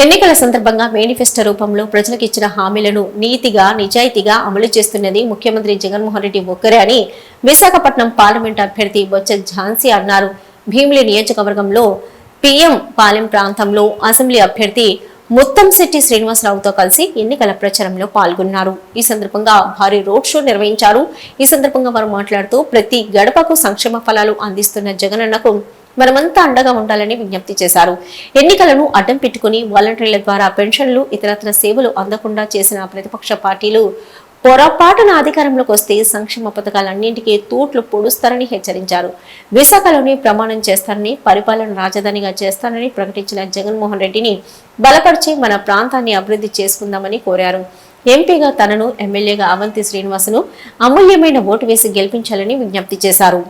ఎన్నికల సందర్భంగా మేనిఫెస్టో రూపంలో ప్రజలకు ఇచ్చిన హామీలను నీతిగా నిజాయితీగా అమలు చేస్తున్నది ముఖ్యమంత్రి జగన్మోహన్ రెడ్డి ఒక్కరే అని విశాఖపట్నం పార్లమెంట్ అభ్యర్థి బొత్స ఝాన్సీ అన్నారు. భీమిలి నియోజకవర్గంలో పిఎం పాలెం ప్రాంతంలో అసెంబ్లీ అభ్యర్థి ముత్తంశెట్టి శ్రీనివాసరావుతో కలిసి ఎన్నికల ప్రచారంలో పాల్గొన్నారు. ఈ సందర్భంగా భారీ రోడ్ షో నిర్వహించారు. ఈ సందర్భంగా వారు మాట్లాడుతూ ప్రతి గడపకు సంక్షేమ ఫలాలు అందిస్తున్న జగనన్నకు మనమంతా అండగా ఉండాలని విజ్ఞప్తి చేశారు. ఎన్నికలను అడ్డం పెట్టుకుని వాలంటీర్ల ద్వారా పెన్షన్లు ఇతరత్ర సేవలు అందకుండా చేసిన ప్రతిపక్ష పార్టీలు పొరపాటున అధికారంలోకి వస్తే సంక్షేమ పథకాలన్నింటికీ తూట్లు పొడుస్తారని హెచ్చరించారు. విశాఖలోని ప్రమాణం చేస్తారని పరిపాలన రాజధానిగా చేస్తారని ప్రకటించిన జగన్మోహన్ రెడ్డిని బలపరిచి మన ప్రాంతాన్ని అభివృద్ధి చేసుకుందామని కోరారు. ఎంపీగా తనను ఎమ్మెల్యేగా అవంతి శ్రీనివాసును అమూల్యమైన ఓటు వేసి గెలిపించాలని విజ్ఞప్తి చేశారు.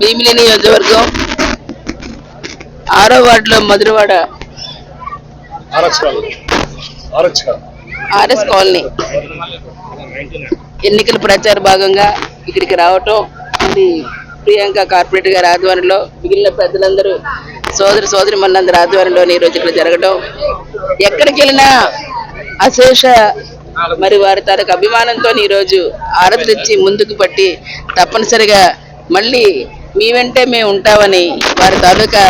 భీమిలి గడ్డ నియోజకవర్గం ఆరో వార్డులో మధురవాడ. ఆరక్ష ఆరక్ష ఆర్ఎస్ కాలనీ. ఎన్నికల ప్రచార భాగంగా ఇక్కడికి రావటం ఇది ప్రియాంక కార్పొరేటర్ గారి ఆధ్వర్యంలో మిగిలిన పెద్దలందరూ సోదరి సోదరి మనందరి ఆధ్వర్యంలో ఈ రోజు ఇక్కడ జరగడం ఎక్కడికి వెళ్ళినా అశేష మరి వారి తాలూకు అభిమానంతో ఈరోజు ఆరతిచ్చి ముందుకు పట్టి తప్పనిసరిగా మళ్ళీ మీ వెంటే మేము ఉంటామని వారి తాలూకా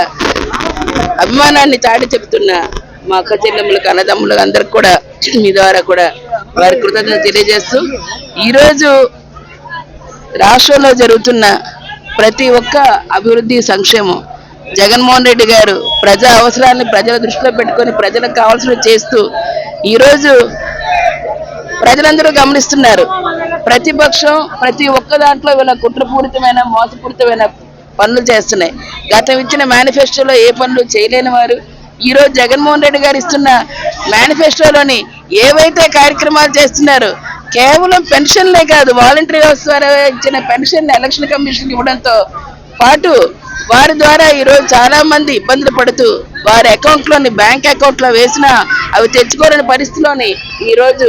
అభిమానాన్ని చాటి చెబుతున్న మా అక్క చెల్లెములకు అన్నదమ్ములకు అందరికి కూడా మీ ద్వారా కూడా వారి కృతజ్ఞత తెలియజేస్తూ ఈరోజు రాష్ట్రంలో జరుగుతున్న ప్రతి ఒక్క అభివృద్ధి సంక్షేమం జగన్మోహన్ రెడ్డి గారు ప్రజా అవసరాన్ని ప్రజల దృష్టిలో పెట్టుకొని ప్రజలకు కావాల్సినవి చేస్తూ ఈరోజు ప్రజలందరూ గమనిస్తున్నారు. ప్రతిపక్షం ప్రతి ఒక్క దాంట్లో వీళ్ళ కుట్రపూరితమైన మోసపూరితమైన పనులు చేస్తున్నాయి. గతం ఇచ్చిన మేనిఫెస్టోలో ఏ పనులు చేయలేని వారు ఈరోజు జగన్మోహన్ రెడ్డి గారు ఇస్తున్న మేనిఫెస్టోలోని ఏవైతే కార్యక్రమాలు చేస్తున్నారు కేవలం పెన్షన్లే కాదు వాలంటరీ వ్యవస్థ ద్వారా ఇచ్చిన పెన్షన్ ఎలక్షన్ కమిషన్ ఇవ్వడంతో పాటు వారి ద్వారా ఈరోజు చాలా మంది ఇబ్బందులు పడుతూ వారి అకౌంట్లోని బ్యాంక్ అకౌంట్లో వేసినా అవి తెచ్చుకోలేని పరిస్థితిలోని ఈరోజు